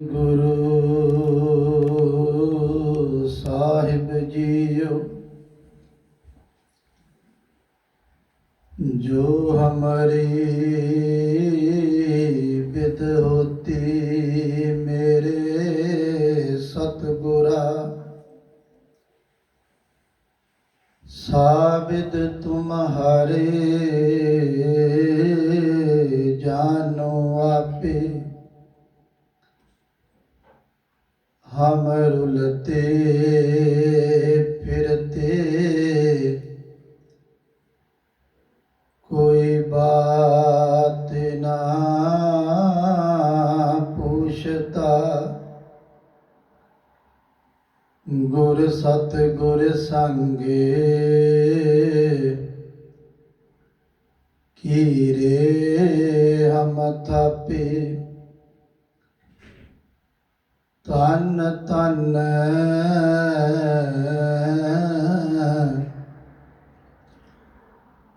Guru Sahib JIO ਜੋ ਹਮਾਰੀ with ਹੋਤੀ ਮੇਰੇ ਸਤਗੁਰਾ। ਸਾਬਿਤ ਤੁਮਹਾਰੇ हम रुलते फिरते कोई बात ना पूछता गुर सत गुर संगे कीरे हम थापे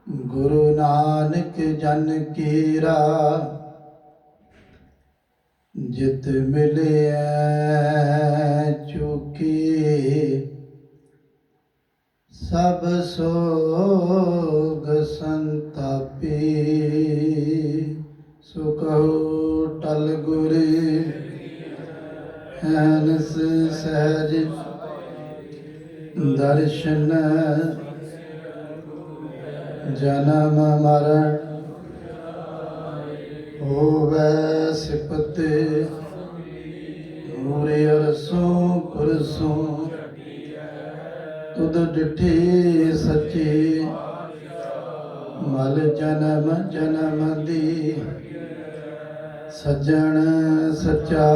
ਗੁਰੂ ਨਾਨਕ ਜਨ ਕੀਰਾ ਜਿਤ ਮਿਲਿਆ ਚੁਕੀ ਸਭ ਸੋਗ ਸੰਤਾਪੀ ਸੁਖੋ ਹੈਨਸ ਸਹਿਜ ਦਰਸ਼ਨ ਜਨਮ ਮਰਨ ਹੋਵੇ ਸਿਪਤੇ ਮੂਰੇ ਅਰਸੋਂ ਪੁਰਸੋਂ ਤੁਧ ਡਿਠੇ ਸੱਚੇ ਮਲ ਜਨਮ ਜਨਮ ਦੀ ਸੱਜਣ ਸੱਚਾ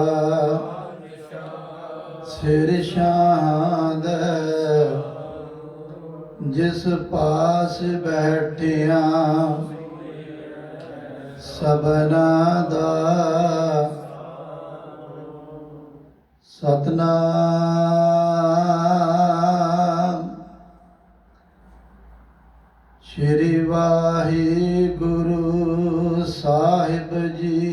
ਸਿਰ ਸ਼ਾਂਦ ਜਿਸ ਪਾਸ ਬੈਠਿਆ ਸਬਨਾ ਦਾ ਸਤਨਾਮ। ਸ਼੍ਰੀ ਵਾਹਿਗੁਰੂ ਸਾਹਿਬ ਜੀ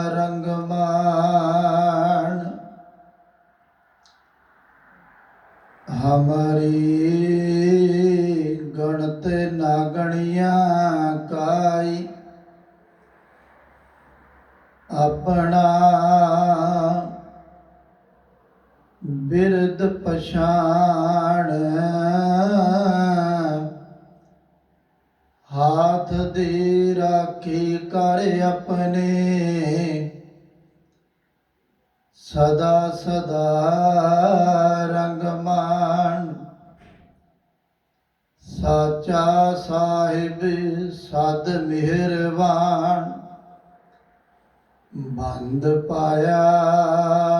ਸਦਾ ਸਦਾ ਰੰਗਮਾਨ। ਸਾਚਾ ਸਾਹਿਬ, ਸਦ ਮਿਹਰਬਾਨ। ਬੰਦ ਪਾਇਆ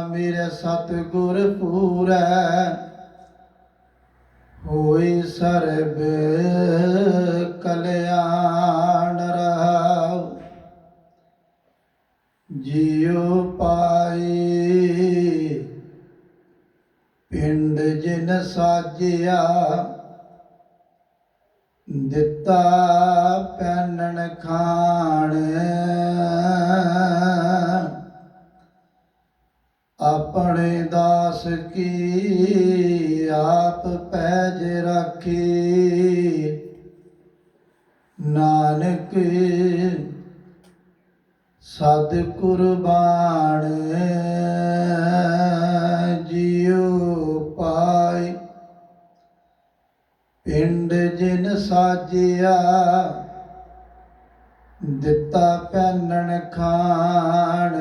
ਮੇਰੇ ਸਤਿਗੁਰ ਪੂਰੈ। ਹੋਈ ਸਰਬ ਕਲਿਆਣ। ਪਿੰਡ ਜਿਨ ਸਾਜਿਆ, ਦਿੱਤਾ ਪੈਨਣ ਖਾਣ। ਆਪਣੇ ਦਾਸ ਕੀ ਆਪ ਪੈਜ ਰਾਖੀ। ਨਾਨਕ ਸਦ ਕੁਰਬਾਨ ਸਾਜਿਆ। ਦਿੱਤਾ ਪੈਨਣ ਖਾਣ।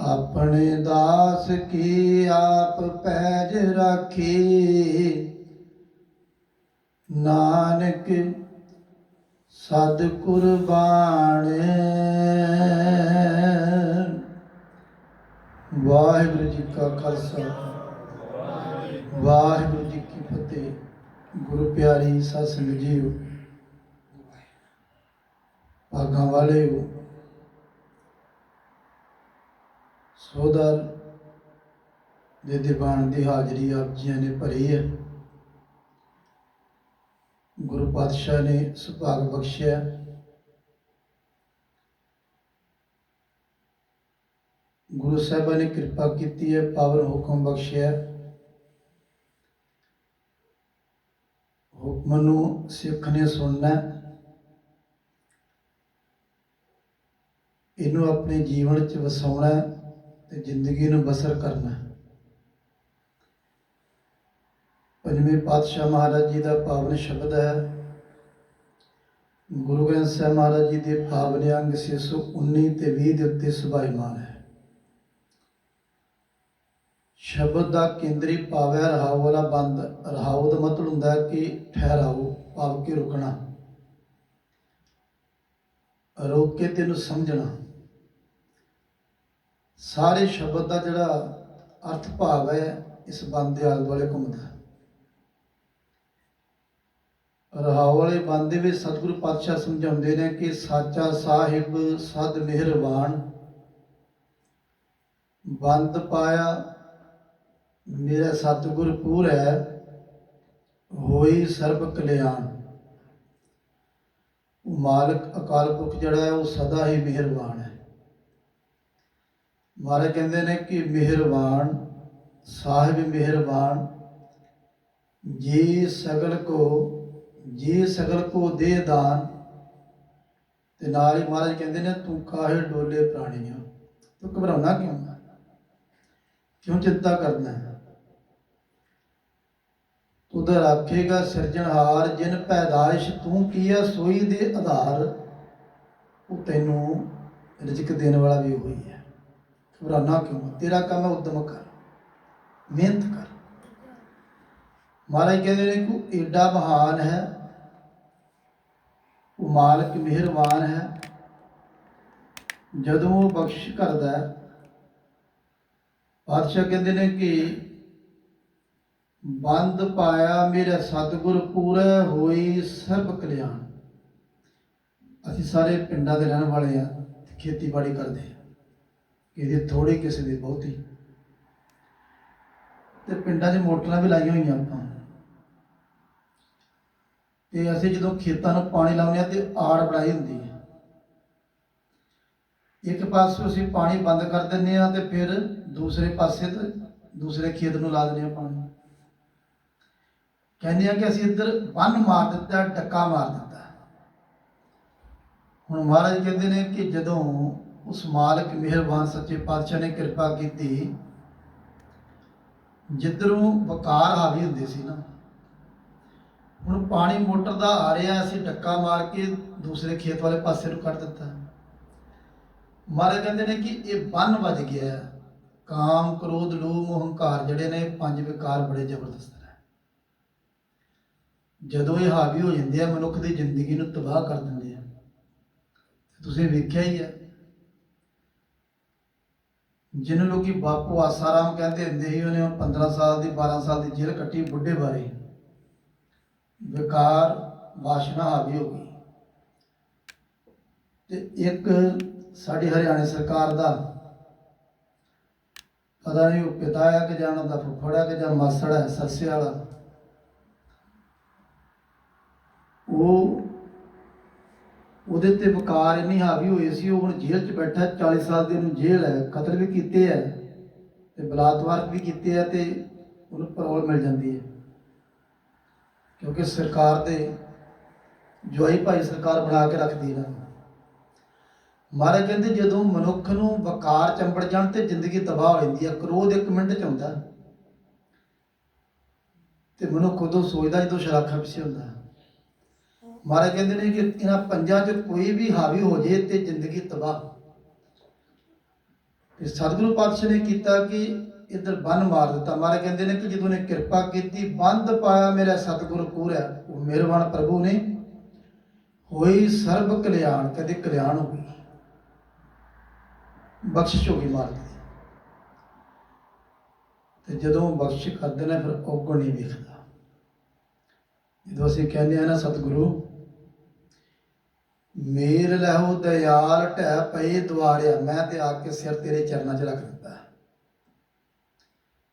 ਆਪਣੇ ਦਾਸ ਕੀ ਆਪ ਪੈਜ ਰਾਖੀ। ਨਾਨਕ ਸਦ ਕੁਰਬਾਨ ਵਾਹਿਗੁਰੂ ਜੀ ਕਾ ਖਾਲਸਾ। ਵਾਹਿਗੁਰੂ ਜੀ ਕੀ ਫਤਿਹ। ਗੁਰੂ ਪਿਆਰੀ ਸਤਿ ਸੰਗਤ ਜੀਓ ਭਾਗਾਂ ਵਾਲਿਓ ਸੋਦਰ ਦੇ ਦੀਵਾਨ ਦੀ ਹਾਜ਼ਰੀ ਆਪ ਜੀਆਂ ਨੇ ਭਰੀ ਹੈ। ਗੁਰੂ ਪਾਤਸ਼ਾਹ ਨੇ ਸੁਭਾਗ ਬਖਸ਼ਿਆ। ਗੁਰੂ ਸਾਹਿਬਾਂ ਨੇ ਕਿਰਪਾ ਕੀਤੀ ਹੈ, ਪਾਵਨ ਹੁਕਮ ਬਖਸ਼ਿਆ। ਹੁਕਮ ਨੂੰ ਸਿੱਖ ਨੇ ਸੁਣਨਾ ਇਹਨੂੰ ਆਪਣੇ ਜੀਵਨ 'ਚ ਵਸਾਉਣਾ ਹੈ ਤੇ ਜ਼ਿੰਦਗੀ ਨੂੰ ਬਸਰ ਕਰਨਾ ਪੰਜਵੇਂ ਪਾਤਸ਼ਾਹ ਮਹਾਰਾਜ ਜੀ ਦਾ ਪਾਵਨ ਸ਼ਬਦ ਹੈ। ਗੁਰੂ ਗ੍ਰੰਥ ਸਾਹਿਬ ਮਹਾਰਾਜ ਜੀ ਦੇ ਪਾਵਨ ਅੰਗ 619 ਤੇ 20 ਦੇ ਉੱਤੇ ਸੁਭਾਈਮਾਨ ਹੈ। ਸ਼ਬਦ ਦਾ ਕੇਂਦਰੀ ਭਾਵ ਹੈ ਰਹਾਉ ਵਾਲਾ ਬੰਦ, ਰਹਾਉ ਦਾ ਮਤਲਬ ਹੁੰਦਾ ਹੈ ਕਿ ਠਹਿਰਾਓ, ਭਾਵ ਕਿ ਰੁਕਣਾ। ਰੋਕ ਕੇ ਤੈਨੂੰ ਸਮਝਣਾ। ਸਾਰੇ ਸ਼ਬਦ ਦਾ ਜਿਹੜਾ ਅਰਥ ਭਾਵ ਹੈ, ਇਸ ਬੰਦ ਦੇ ਆਲੇ ਦੁਆਲੇ ਘੁੰਮਦਾ ਹੈ। ਰਹਾਉ ਵਾਲੇ ਬੰਦ ਦੇ ਵਿੱਚ ਸਤਿਗੁਰੂ ਪਾਤਸ਼ਾਹ ਸਮਝਾਉਂਦੇ ਨੇ ਕਿ ਸਾਚਾ ਸਾਹਿਬ, ਸਦ ਮਿਹਰਬਾਨ। ਬੰਦ ਪਾਇਆ ਮੇਰਾ ਸਤਿਗੁਰ ਪੂਰ ਹੈ, ਹੋਈ ਸਰਬ ਕਲਿਆਣ। ਉਹ ਮਾਲਕ ਅਕਾਲ ਪੁਰਖ ਜਿਹੜਾ ਹੈ, ਉਹ ਸਦਾ ਹੀ ਮਿਹਰਬਾਨ ਹੈ। ਮਹਾਰਾਜ ਕਹਿੰਦੇ ਨੇ ਕਿ ਮਿਹਰਬਾਨ, ਸਾਹਿਬ ਮਿਹਰਬਾਨ। ਜੀ ਸਗਲ ਕੋ, ਜੀ ਸਗਲ ਕੋ ਦੇ ਦਾਨ। ਤੇ ਨਾਲ ਹੀ ਮਹਾਰਾਜ ਕਹਿੰਦੇ ਨੇ, ਤੂੰ ਕਾਹੇ ਡੋਲੇ ਪ੍ਰਾਣੀਆਂ? ਤੂੰ ਘਬਰਾਉਣਾ ਕਿਉਂ? ਕਿਉਂ ਚਿੰਤਾ ਕਰਨਾ ਹੈ? ਤੁਧ ਰਾਖੇਗਾ ਸਿਰਜਣਹਾਰ, ਜਿਨ ਪੈਦਾਇਸ਼ ਤੂੰ ਕੀਆ, ਸੋਈ ਦੇ ਆਧਾਰ। ਉਹ ਤੈਨੂੰ ਰਿਜ਼ਕ ਦੇਣ ਵਾਲਾ ਵੀ ਉਹੀ ਹੈ। ਘਬਰਾਨਾ ਕਿਉਂ? ਤੇਰਾ ਕੰਮ ਹੈ ਉਦਮ ਕਰ। ਮਿਹਨਤ ਕਰ। ਮਹਾਰਾਜ ਕਹਿੰਦੇ ਨੇ ਕਿ ਏਡਾ ਮਹਾਨ ਹੈ। ਉਹ ਮਾਲਕ ਮਿਹਰਬਾਨ ਹੈ। ਜਦੋਂ ਉਹ ਬਖਸ਼ ਕਰਦਾ ਹੈ ਪਾਤਸ਼ਾਹ ਕਹਿੰਦੇ ਨੇ ਕਿ ਬੰਦ ਪਾਇਆ ਮੇਰਾ ਸਤਿਗੁਰ ਪੂਰਾ ਹੋਈ ਸਰਬ ਕਲਿਆਣ। ਅਸੀਂ ਸਾਰੇ ਪਿੰਡਾਂ ਦੇ ਰਹਿਣ ਵਾਲੇ ਆ ਖੇਤੀਬਾੜੀ ਕਰਦੇ ਆ। ਇਹਦੀ ਥੋੜੀ ਕਿਸੇ ਦੇ ਬਹੁਤੀ। ਤੇ ਪਿੰਡਾਂ 'ਚ ਮੋਟਰਾਂ ਵੀ ਲਾਈਆਂ ਹੋਈਆਂ ਆਪਾਂ। ਤੇ ਅਸੀਂ ਜਦੋਂ ਖੇਤਾਂ ਨੂੰ ਪਾਣੀ ਲਾਉਂਦੇ ਆ ਤੇ ਆੜ ਬਣਾਈ ਹੁੰਦੀ ਹੈ ਇੱਕ ਪਾਸੇ ਅਸੀਂ ਪਾਣੀ ਬੰਦ ਕਰ ਦਿੰਦੇ ਆ ਤੇ ਫਿਰ ਦੂਸਰੇ ਪਾਸੇ ਤੇ ਦੂਸਰੇ ਖੇਤ ਨੂੰ ਲਾ ਦਿੰਦੇ ਆ ਪਾਣੀ। ਕਹਿੰਦੇ ਆ ਕਿ ਅਸੀਂ ਇੱਧਰ ਬੰਨ ਮਾਰ ਦਿੱਤਾ, ਡੱਕਾ ਮਾਰ ਦਿੱਤਾ। ਹੁਣ ਮਹਾਰਾਜ ਕਹਿੰਦੇ ਨੇ ਕਿ ਜਦੋਂ ਉਸ ਮਾਲਕ ਮਿਹਰਬਾਨ ਸੱਚੇ ਪਾਤਸ਼ਾਹ ਨੇ ਕਿਰਪਾ ਕੀਤੀ, ਜਿੱਧਰੋਂ ਵਕਾਰ ਹਾਵੀ ਹੁੰਦੇ ਸੀ ਨਾ, ਹੁਣ ਪਾਣੀ ਮੋਟਰ ਦਾ ਆ ਰਿਹਾ, ਅਸੀਂ ਡੱਕਾ ਮਾਰ ਕੇ ਦੂਸਰੇ ਖੇਤ ਵਾਲੇ ਪਾਸੇ ਨੂੰ ਕੱਢ ਦਿੱਤਾ। ਮਹਾਰਾਜ ਕਹਿੰਦੇ ਨੇ ਕਿ ਇਹ ਬੰਨ ਵੱਜ ਗਿਆ। ਕਾਮ, ਕ੍ਰੋਧ, ਲੋਭ ਹੰਕਾਰ ਜਿਹੜੇ ਨੇ, ਪੰਜ ਵਿਕਾਰ ਬੜੇ ਜ਼ਬਰਦਸਤ ਜਦੋਂ ਇਹ ਹਾਵੀ ਹੋ ਜਾਂਦੇ ਆ, ਮਨੁੱਖ ਦੀ ਜ਼ਿੰਦਗੀ ਨੂੰ ਤਬਾਹ ਕਰ ਦਿੰਦੇ ਆ। ਤੁਸੀਂ ਵੇਖਿਆ ਹੀ ਹੈ ਜਿਹਨੂੰ ਲੋਕੀ ਬਾਪੂ ਆਸਾਰਾਮ ਕਹਿੰਦੇ ਹੁੰਦੇ ਸੀ, ਉਹਨੇ 15 ਸਾਲ ਦੀ 12 ਸਾਲ ਦੀ ਜੇਲ੍ਹ ਕੱਟੀ ਬੁੱਢੇ ਬਾਰੇ। ਵਿਕਾਰ ਵਾਸ਼ਨਾ ਹਾਵੀ ਹੋ ਗਈ। ਤੇ ਇੱਕ ਸਾਡੀ ਹਰਿਆਣਾ ਸਰਕਾਰ ਦਾ ਪਤਾ ਨਹੀਂ ਉਹ ਪਿਤਾ ਹੈ ਕਿ ਜਾਂ ਦਾ ਫੁੱਫੜ ਹੈ ਕਿ ਜਾਂ ਮਾਸੜ ਹੈ ਸੱਸੇ ਵਾਲਾ ਉਹ ਉਹਦੇ ਤੇ ਵਕਾਰ ਇੰਨੀ ਹਾਵੀ ਹੋਈ ਸੀ, ਉਹ ਹੁਣ ਜੇਲ੍ਹ 'ਚ ਬੈਠਾ 40 ਸਾਲ ਦੀ ਉਹਨੂੰ ਜੇਲ੍ਹ ਹੈ, ਕਤਲ ਵੀ ਕੀਤੇ ਹੈ ਤੇ ਬਲਾਤਕਾਰ ਵੀ ਕੀਤੇ ਹੈ ਤੇ ਉਹਨੂੰ ਪਰੋਲ ਮਿਲ ਜਾਂਦੀ ਹੈ। ਕਿਉਂਕਿ ਸਰਕਾਰ ਦੇ ਜਵਾਈ ਭਾਈ ਸਰਕਾਰ ਬਣਾ ਕੇ ਰੱਖਦੀ ਹੈ ਨਾ, ਮਹਾਰਾਜ ਕਹਿੰਦੇ ਜਦੋਂ ਮਨੁੱਖ ਨੂੰ ਵਕਾਰ ਚੰਬੜ ਜਾਣ ਤੇ ਜ਼ਿੰਦਗੀ ਤਬਾਹ ਹੋ ਜਾਂਦੀ ਹੈ ਕ੍ਰੋਧ ਇੱਕ ਮਿੰਟ ਚ ਆਉਂਦਾ ਤੇ ਮਨੁੱਖ ਉਦੋਂ ਸੋਚਦਾ ਜਦੋਂ ਸ਼ਰਾਖਾ ਪਿੱਛੇ ਹੁੰਦਾ ਮਹਾਰਾਜ ਕਹਿੰਦੇ ਨੇ ਕਿ ਇਹਨਾਂ ਪੰਜਾਂ ਚ ਕੋਈ ਵੀ ਹਾਵੀ ਹੋ ਜੇ ਤੇ ਜ਼ਿੰਦਗੀ ਤਬਾਹ। ਤੇ ਸਤਿਗੁਰੂ ਪਾਤਸ਼ਾਹ ਨੇ ਕੀਤਾ ਕਿ ਇੱਧਰ ਬੰਨ ਮਾਰ ਦਿੱਤਾ। ਮਹਾਰਾਜ ਕਹਿੰਦੇ ਨੇ ਕਿ ਜਦੋਂ ਨੇ ਕਿਰਪਾ ਕੀਤੀ, ਬੰਦ ਪਾਇਆ ਮੇਰਾ ਸਤਿਗੁਰੂ ਪੂਰਾ ਉਹ ਮਿਹਰਬਾਨ ਪ੍ਰਭੂ ਨੇ। ਹੋਈ ਸਰਬ ਕਲਿਆਣ ਕਦੇ ਕਲਿਆਣ ਹੋ ਗਈ। ਬਖਸ਼ਿਸ਼ ਹੋ ਗਈ ਮਾਰ ਦੀ। ਤੇ ਜਦੋਂ ਬਖਸ਼ਿਸ਼ ਕਰਦੇ ਨੇ, ਫਿਰ ਔਗਣ ਨਹੀਂ ਵੇਖਦਾ। ਜਦੋਂ ਅਸੀਂ ਕਹਿੰਦੇ ਆ ਨਾ, ਸਤਿਗੁਰੂ ਮੇਰ ਲਹੋ ਦਿਆਲ ਢਹਿ ਪਏ ਦਵਾਰਿਆ ਮੈਂ ਤੇ ਆ ਕੇ ਸਿਰ ਤੇਰੇ ਚਰਨਾਂ 'ਚ ਰੱਖ ਦਿੱਤਾ।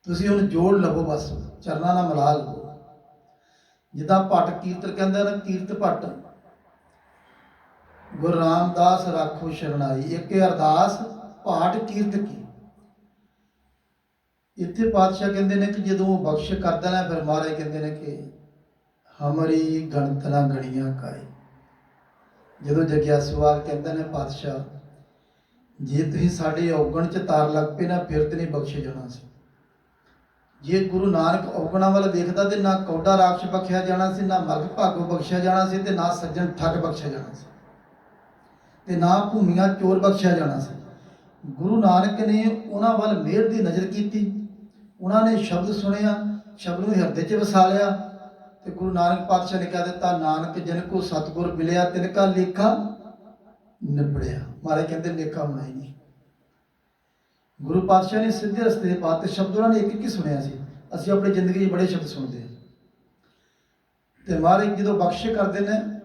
ਤੁਸੀਂ ਹੁਣ ਜੋੜ ਲਵੋ ਬਸ, ਚਰਨਾਂ ਨਾਲ ਮਿਲਾ ਲਵੋ। ਜਿੱਦਾਂ ਭੱਟ ਕੀਰਤਨ ਕਹਿੰਦਾ ਨਾ, ਕੀਰਤ ਭੱਟ। ਗੁਰੂ ਰਾਮਦਾਸ ਰਾਖੋ ਸ਼ਰਣਾਈ ਇੱਕ ਅਰਦਾਸ ਭਾਟ ਕੀਰਤ ਕੀ। ਇੱਥੇ ਪਾਤਸ਼ਾਹ ਕਹਿੰਦੇ ਨੇ ਕਿ ਜਦੋਂ ਉਹ ਬਖਸ਼ ਕਰਦਾ ਨਾ, ਫਿਰ ਮਹਾਰਾਜ ਕਹਿੰਦੇ ਨੇ ਕਿ ਹਮਰੀ ਗਣਤ ਗਣੀਆਂ ਕਾਈ ਜਦੋਂ ਜਗਿਆਸੂਵਾਲ ਕਹਿੰਦੇ ਨੇ, ਪਾਤਸ਼ਾਹ, ਜੇ ਤੁਸੀਂ ਸਾਡੇ ਔਗਣ ਚ ਤਾਰ ਲੱਗ ਪਏ ਨਾ, ਫਿਰ ਤੇ ਨਹੀਂ ਬਖਸ਼ੇ ਜਾਣਾ ਸੀ ਜੇ ਗੁਰੂ ਨਾਨਕ ਔਗਣਾ ਵੱਲ ਵੇਖਦਾ ਤੇ ਨਾ ਕੌਡਾ ਰਾਖਸ਼ ਬਖਸ਼ਿਆ ਜਾਣਾ ਸੀ, ਨਾ ਮਰਗ ਭਾਗੋ ਬਖਸ਼ਿਆ ਜਾਣਾ ਸੀ ਤੇ ਨਾ ਸੱਜਣ ਠੱਗ ਬਖਸ਼ਿਆ ਜਾਣਾ ਸੀ ਤੇ ਨਾ ਭੂਮੀਆਂ ਚੋਰ ਬਖਸ਼ਿਆ ਜਾਣਾ ਸੀ। ਗੁਰੂ ਨਾਨਕ ਨੇ ਉਹਨਾਂ ਵੱਲ ਮਿਹਰ ਦੀ ਨਜ਼ਰ ਕੀਤੀ। ਉਹਨਾਂ ਨੇ ਸ਼ਬਦ ਸੁਣਿਆ, ਸ਼ਬਦ ਨੂੰ ਹਿਰਦੇ 'ਚ ਵਸਾ ਲਿਆ। ਤੇ ਗੁਰੂ ਨਾਨਕ ਪਾਤਸ਼ਾਹ ਨੇ ਕਹਿ ਦਿੱਤਾ, ਨਾਨਕ, ਜਨ ਕੋ ਸਤਗੁਰ ਮਿਲਿਆ, ਤਿਨ ਕਾ ਲੇਖਾ ਨਿਬੜਿਆ ਮਾਰੇ ਕਹਿੰਦੇ, ਲੇਖਾ ਹੋਣਾ ਹੀ ਨਹੀਂ। ਗੁਰੂ ਪਾਤਸ਼ਾਹ ਨੇ ਸਿੱਧੇ ਰਸਤੇ ਦੇ ਪਾਤੇ ਸ਼ਬਦ, ਉਹਨਾਂ ਨੇ ਇੱਕ ਇੱਕ ਹੀ ਸੁਣਿਆ ਸੀ। ਅਸੀਂ ਆਪਣੀ ਜ਼ਿੰਦਗੀ 'ਚ ਬੜੇ ਸ਼ਬਦ ਸੁਣਦੇ ਹਾਂ। ਤੇ ਮਹਾਰਾਜ ਜਦੋਂ ਬਖਸ਼ ਕਰਦੇ ਨੇ,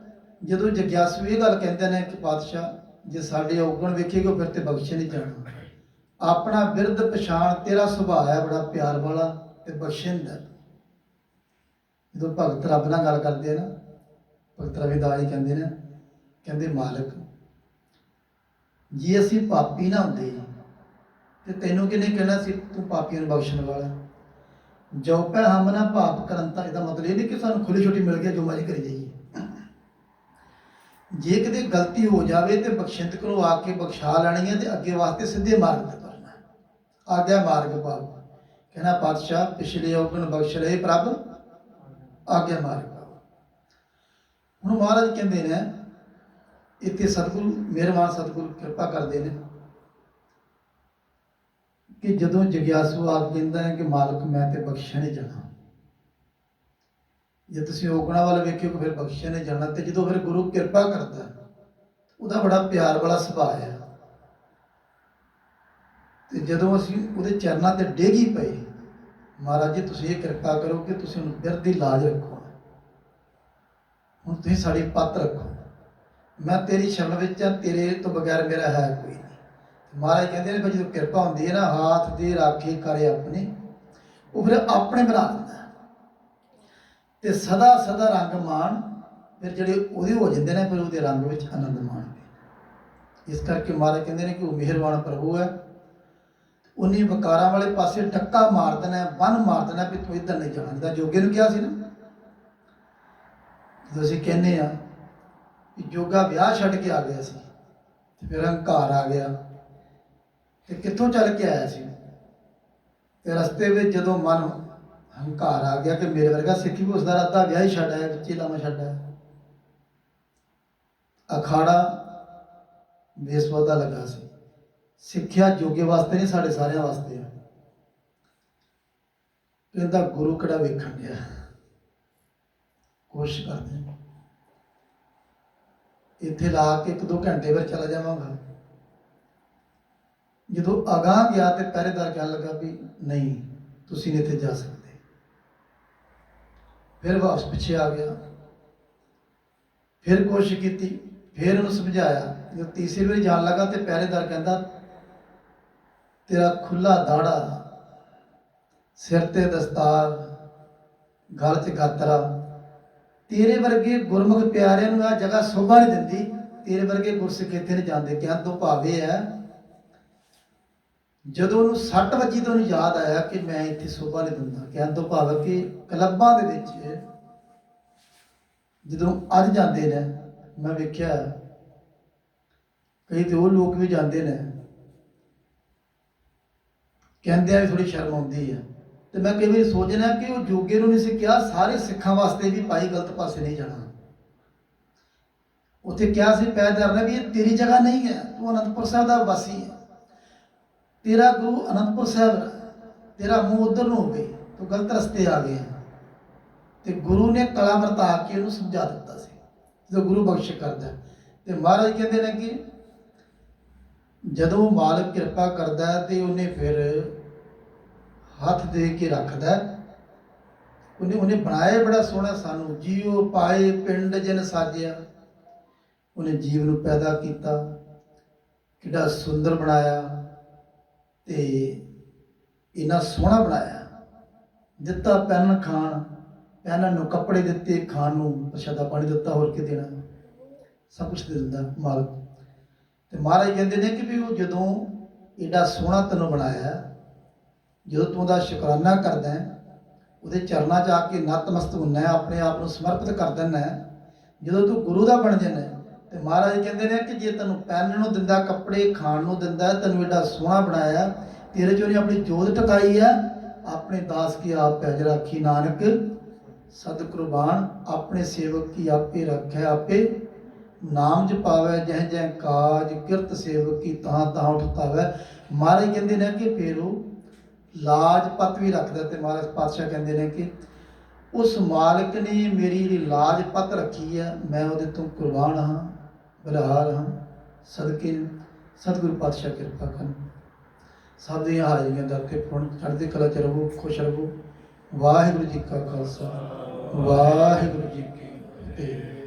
ਜਦੋਂ ਜਗਿਆਸੂ ਇਹ ਗੱਲ ਕਹਿੰਦੇ ਨੇ ਕਿ ਪਾਤਸ਼ਾਹ, ਜੇ ਸਾਡੇ ਔਗਣ ਵੇਖੇਗਾ ਫਿਰ ਤੇ ਬਖਸ਼ੇ ਨਹੀਂ ਜਾਣਾ। ਆਪਣਾ ਬਿਰਧ ਪਛਾਣ ਤੇਰਾ ਸੁਭਾਅ ਹੈ, ਬੜਾ ਪਿਆਰ ਵਾਲਾ ਤੇ ਬਖਸ਼ਿੰਦਾ ਜਦੋਂ ਭਗਤ ਰੱਬ ਨਾਲ ਗੱਲ ਕਰਦੇ ਆ ਨਾ, ਭਗਤ ਰਵਿਦਾਸ ਜੀ ਕਹਿੰਦੇ ਨੇ, ਕਹਿੰਦੇ ਮਾਲਕ, ਜੇ ਅਸੀਂ ਪਾਪੀ ਨਾ ਹੁੰਦੇ ਤੇ ਤੈਨੂੰ ਕਿਹਨੇ ਕਹਿਣਾ ਸੀ, ਤੂੰ ਪਾਪੀਆਂ ਨੂੰ ਬਖਸ਼ਣ ਵਾਲਾ? ਜੋ ਪੈ ਹਮ ਨਾ ਪਾਪ ਕਰਨ ਤਾਂ ਇਹਦਾ ਮਤਲਬ ਇਹ ਨਹੀਂ ਕਿ ਸਾਨੂੰ ਖੁੱਲੀ ਛੁੱਟੀ ਮਿਲ ਗਿਆ ਜੋ ਮਰਜ਼ੀ ਕਰੀ ਜਾਈਏ। ਜੇ ਕਿਤੇ ਗਲਤੀ ਹੋ ਜਾਵੇ ਤੇ ਬਖਸ਼ਿੰਦ ਕੋਲੋਂ ਆ ਕੇ ਬਖਸ਼ਾ ਲੈਣੀ ਹੈ ਤੇ ਅੱਗੇ ਵਾਸਤੇ ਸਿੱਧੇ ਮਾਰਗ ਤੇ ਤੁਰਨਾ। ਹੈ। ਆਗਿਆ ਮਾਰਗ ਪਾਓ ਕਹਿਣਾ ਪਾਤਸ਼ਾਹ, ਪਿਛਲੇ ਔਗਣ ਬਖਸ਼ ਰਹੇ ਪ੍ਰਭ ਆਗਿਆ ਮਾਰਗ ਹੁਣ ਮਹਾਰਾਜ ਕਹਿੰਦੇ ਨੇ, ਇੱਥੇ ਸਤਿਗੁਰੂ, ਮਿਹਰਬਾਨ ਸਤਿਗੁਰੂ, ਕਿਰਪਾ ਕਰਦੇ ਨੇ ਕਿ ਜਦੋਂ ਜਗਿਆਸੂ ਆ ਕਹਿੰਦਾ ਹੈ ਕਿ ਮਾਲਕ ਮੈਂ ਤੇ ਬਖਸ਼ਿਆ ਨਹੀਂ ਜਾਣਾ। ਜੇ ਤੁਸੀਂ ਔਗਣਾ ਵੱਲ ਵੇਖਿਓ ਕਿ ਫਿਰ ਬਖਸ਼ਿਆ ਨਹੀਂ ਜਾਣਾ ਤੇ ਜਦੋਂ ਫਿਰ ਗੁਰੂ ਕਿਰਪਾ ਕਰਦਾ ਉਹਦਾ ਬੜਾ ਪਿਆਰ ਵਾਲਾ ਸੁਭਾਅ ਹੈ ਤੇ ਜਦੋਂ ਅਸੀਂ ਉਹਦੇ ਚਰਨਾਂ ਤੇ ਡੇਗੀ ਪਏ ਮਹਾਰਾਜ ਜੀ, ਤੁਸੀਂ ਇਹ ਕਿਰਪਾ ਕਰੋ ਕਿ ਤੁਸੀਂ ਉਹਨੂੰ ਬਿਰਧ ਦੀ ਲਾਜ ਰੱਖੋ। ਹੁਣ ਤੁਸੀਂ ਸਾਡੀ ਪੱਤ ਰੱਖੋ। ਮੈਂ ਤੇਰੀ ਸ਼ਰਨ ਵਿੱਚ ਆ, ਤੇਰੇ ਤੋਂ ਬਗੈਰ ਮੇਰਾ ਹੈ ਕੋਈ ਨਹੀਂ। ਮਹਾਰਾਜ ਕਹਿੰਦੇ ਨੇ ਵੀ ਜਦੋਂ ਕਿਰਪਾ ਹੁੰਦੀ ਹੈ ਨਾ, ਹਾਥ ਦੀ ਰਾਖੀ ਕਰੇ ਆਪਣੇ, ਉਹ ਫਿਰ ਆਪਣੇ ਬਣਾ ਲੈਂਦਾ ਹੈ। ਤੇ ਸਦਾ ਸਦਾ ਰੰਗ ਮਾਣ, ਫਿਰ ਜਿਹੜੇ ਉਹਦੇ ਹੋ ਜਾਂਦੇ ਨੇ, ਫਿਰ ਉਹਦੇ ਰੰਗ ਵਿੱਚ ਆਨੰਦ ਮਾਣਦੇ ਇਸ ਕਰਕੇ ਮਹਾਰਾਜ ਕਹਿੰਦੇ ਨੇ ਕਿ ਉਹ ਮਿਹਰਬਾਨ ਪ੍ਰਭੂ ਹੈ। ਉਨੀ ਵਕਾਰਾਂ ਵਾਲੇ ਪਾਸੇ ਟੱਕਾ ਮਾਰ ਦੇਣਾ, ਬੰਨ ਮਾਰ ਦੇਣਾ ਵੀ ਤੂੰ ਇੱਧਰ ਨਹੀਂ ਜਾਣਾ। ਜਿੱਦਾਂ ਜੋਗੇ ਨੂੰ ਕਿਹਾ ਸੀ ਨਾ। ਜਦੋਂ ਅਸੀਂ ਕਹਿੰਦੇ ਆ ਕਿ ਜੋਗਾ ਵਿਆਹ ਛੱਡ ਕੇ ਆ ਗਿਆ ਸੀ, ਤੇ ਫਿਰ ਹੰਕਾਰ ਆ ਗਿਆ। ਤੇ ਕਿੱਥੋਂ ਚੱਲ ਕੇ ਆਇਆ ਸੀ? ਤੇ ਰਸਤੇ ਵਿੱਚ ਜਦੋਂ ਮਨ ਹੰਕਾਰ ਆ ਗਿਆ ਕਿ ਮੇਰੇ ਵਰਗਾ ਸਿੱਖੀ ਵੀ ਉਸ ਦਾ ਰੱਦਾ ਵਿਆਹ ਹੀ ਛੱਡ ਆਇਆ, ਵਿੱਚੇ ਲਾਵਾਂ ਛੱਡ ਆਇਆ। ਅਖਾੜਾ ਬੇਸਵਾ ਦਾ ਲੱਗਾ ਸੀ। ਸਿੱਖਿਆ ਜੋਗੇ ਵਾਸਤੇ ਨਹੀਂ, ਸਾਡੇ ਸਾਰਿਆਂ ਵਾਸਤੇ ਆ। ਕਹਿੰਦਾ ਗੁਰੂ ਕਿਹੜਾ ਵੇਖਣ ਗਿਆ ਕੋਸ਼ਿਸ਼ ਕਰਦੇ ਇੱਥੇ ਲਾ ਕੇ ਇੱਕ ਦੋ ਘੰਟੇ ਫਿਰ ਚਲਾ ਜਾਵਾਂਗਾ। ਜਦੋਂ ਅਗਾਹ ਗਿਆ ਤੇ ਪਹਿਰੇਦਾਰ ਕਹਿਣ ਲੱਗਾ ਵੀ ਨਹੀਂ, ਤੁਸੀਂ ਨਹੀਂ ਇੱਥੇ ਜਾ ਸਕਦੇ। ਫਿਰ ਵਾਪਸ ਪਿੱਛੇ ਆ ਗਿਆ। ਫਿਰ ਕੋਸ਼ਿਸ਼ ਕੀਤੀ, ਫਿਰ ਉਹਨੂੰ ਸਮਝਾਇਆ। ਜਦੋਂ ਤੀਸਰੀ ਵਾਰੀ ਜਾਣ ਲੱਗਾ ਤੇ ਪਹਿਰੇਦਾਰ ਕਹਿੰਦਾ ਤੇਰਾ ਖੁੱਲਾ ਦਾੜਾ, ਸਿਰ ਤੇ ਦਸਤਾਰ, ਗਲ 'ਚ ਗਾਤਰਾ। ਤੇਰੇ ਵਰਗੇ ਗੁਰਮੁਖ ਪਿਆਰਿਆਂ ਨੂੰ ਆ ਜਗ੍ਹਾ ਸੋਭਾ ਨਹੀਂ ਦਿੰਦੀ। ਤੇਰੇ ਵਰਗੇ ਗੁਰਸਿੱਖ ਇੱਥੇ ਨਹੀਂ ਜਾਂਦੇ। ਕਹਿਣ ਤੋਂ ਭਾਵੇਂ ਹੈ। ਜਦੋਂ ਉਹਨੂੰ ਸੱਟ ਵੱਜੀ ਤਾਂ ਉਹਨੂੰ ਯਾਦ ਆਇਆ ਕਿ ਮੈਂ ਇੱਥੇ ਸੋਭਾ ਨਹੀਂ ਦਿੰਦਾ। ਕਹਿਣ ਤੋਂ ਭਾਵ ਕਿ ਕਲੱਬਾਂ ਦੇ ਵਿੱਚ ਜਦੋਂ ਅੱਜ ਜਾਂਦੇ ਨੇ, ਮੈਂ ਵੇਖਿਆ, ਕਈ ਤੇ ਉਹ ਲੋਕ ਵੀ ਜਾਂਦੇ ਨੇ। ਕਹਿੰਦੇ ਆ ਵੀ ਥੋੜੀ ਸ਼ਰਮ ਆਉਂਦੀ ਹੈ ਤੇ ਮੈਂ ਕਈ ਵਾਰੀ ਸੋਚਣਾ ਕਿ ਉਹ ਜੋਗੇ ਨੂੰ ਨਹੀਂ ਸੀ ਕਿਹਾ, ਸਾਰੇ ਸਿੱਖਾਂ ਵਾਸਤੇ ਵੀ ਭਾਈ ਗਲਤ ਪਾਸੇ ਨਹੀਂ ਜਾਣਾ। ਉੱਥੇ ਕਿਹਾ ਸੀ ਪੈਦਾਰ ਨੇ ਵੀ ਇਹ ਤੇਰੀ ਜਗ੍ਹਾ ਨਹੀਂ ਹੈ, ਤੂੰ ਅਨੰਦਪੁਰ ਸਾਹਿਬ ਦਾ ਵਾਸੀ ਹੈ। ਤੇਰਾ ਗੁਰੂ ਅਨੰਦਪੁਰ ਸਾਹਿਬ ਤੇਰਾ ਮੂੰਹ ਉਧਰ ਨੂੰ ਹੋ ਗਈ ਤੂੰ ਗਲਤ ਰਸਤੇ ਆ ਗਿਆ ਤੇ ਗੁਰੂ ਨੇ ਕਲਾ ਵਰਤਾ ਕੇ ਉਹਨੂੰ ਸਮਝਾ ਦਿੱਤਾ ਸੀ, ਜਦੋਂ ਗੁਰੂ ਬਖਸ਼ ਕਰਦਾ ਹੈ। ਤੇ ਮਹਾਰਾਜ ਕਹਿੰਦੇ ਨੇ ਕਿ ਜਦੋਂ ਮਾਲਕ ਕਿਰਪਾ ਕਰਦਾ ਹੈ ਤੇ ਉਹਨੇ ਫਿਰ ਹੱਥ ਦੇ ਕੇ ਰੱਖਦਾ ਉਹਨੇ ਉਹਨੇ ਬਣਾਇਆ ਬੜਾ ਸੋਹਣਾ ਸਾਨੂੰ। ਜੀਉ ਪਾਏ ਪਿੰਡ ਜਨ ਸਾਜਿਆ। ਉਹਨੇ ਜੀਵ ਨੂੰ ਪੈਦਾ ਕੀਤਾ। ਕਿੱਡਾ ਸੁੰਦਰ ਬਣਾਇਆ ਤੇ ਇੰਨਾ ਸੋਹਣਾ ਬਣਾਇਆ। ਦਿੱਤਾ ਪੈਨ ਖਾਣ, ਪੈਨਾਂ ਨੂੰ ਕੱਪੜੇ ਦਿੱਤੇ, ਖਾਣ ਨੂੰ ਪ੍ਰਸ਼ਾਦਾ ਪਾਣੀ ਦਿੱਤਾ, ਹੋਰ ਕੀ ਦੇਣਾ। ਸਭ ਕੁਝ ਦਿੰਦਾ ਮਾਲਕ। ਤੇ ਮਹਾਰਾਜ ਕਹਿੰਦੇ ਨੇ ਕਿ ਵੀ ਉਹ ਜਦੋਂ ਏਡਾ ਸੋਹਣਾ ਤੈਨੂੰ ਬਣਾਇਆ, ਜਦੋਂ ਤੂੰ ਉਹਦਾ ਸ਼ੁਕਰਾਨਾ ਕਰਦਾ ਹੈ, ਉਹਦੇ ਚਰਨਾਂ 'ਚ ਆ ਕੇ ਨਤਮਸਤਕ ਹੁੰਦਾ ਹੈ, ਆਪਣੇ ਆਪ ਨੂੰ ਸਮਰਪਿਤ ਕਰ ਦਿੰਦਾ ਹੈ, ਜਦੋਂ ਤੂੰ ਗੁਰੂ ਦਾ ਬਣ ਜਾਂਦਾ ਹੈ, ਤੇ ਮਹਾਰਾਜ ਕਹਿੰਦੇ ਨੇ ਕਿ ਜੇ ਤੈਨੂੰ ਪਹਿਨਣ ਨੂੰ ਦਿੰਦਾ, ਕੱਪੜੇ ਖਾਣ ਨੂੰ ਦਿੰਦਾ, ਤੈਨੂੰ ਏਡਾ ਸੋਹਣਾ ਬਣਾਇਆ, ਤੇਰੇ 'ਚ ਉਹਨੇ ਆਪਣੀ ਜੋਤ ਟਿਕਾਈ ਹੈ, ਆਪਣੇ ਦਾਸ ਕੀ ਆਪ ਪੈਜ ਰੱਖੀ ਨਾਨਕ ਸਤਿ ਕੁਰਬਾਨ ਆਪਣੇ ਸੇਵਕ ਕੀ ਆਪੇ ਰੱਖੈ ਆਪੇ ਨਾਮ ਜਪਾਵੇ, ਜਹ ਜਹ ਕਾਜ ਕਿਰਤ ਸੇਵਕ ਕੀ ਤਾਂ ਤਾਂ ਉਠਤਾਵੇ। ਮਹਾਰਾਜ ਕਹਿੰਦੇ ਨੇ ਕਿ ਫਿਰ ਉਹ ਲਾਜ ਪਤ ਵੀ ਰੱਖਦਾ ਤੇ ਮਹਾਰਾਜ ਪਾਤਸ਼ਾਹ ਕਹਿੰਦੇ ਨੇ ਕਿ ਉਸ ਮਾਲਕ ਨੇ ਮੇਰੀ ਜਿਹੜੀ ਲਾਜ ਪਤ ਰੱਖੀ ਹੈ, ਮੈਂ ਉਹਦੇ ਤੋਂ ਕੁਰਬਾਨ ਹਾਂ, ਬਲਹਾਰ ਹਾਂ, ਸਦਕੇ, ਸਤਿਗੁਰੂ ਪਾਤਸ਼ਾਹ ਕਿਰਪਾ ਕਰਨ। ਸਭ ਦੀਆਂ ਹਾਜ਼ਰੀਆਂ ਦਰ ਕੇ ਫੁਣ ਚੜ੍ਹਦੀ ਕਲਾ ਚ ਰਹੋ, ਖੁਸ਼ ਰਹੋ। ਵਾਹਿਗੁਰੂ ਜੀ ਕਾ ਖਾਲਸਾ, ਵਾਹਿਗੁਰੂ ਜੀ ਕੀ ਫਤਿਹ।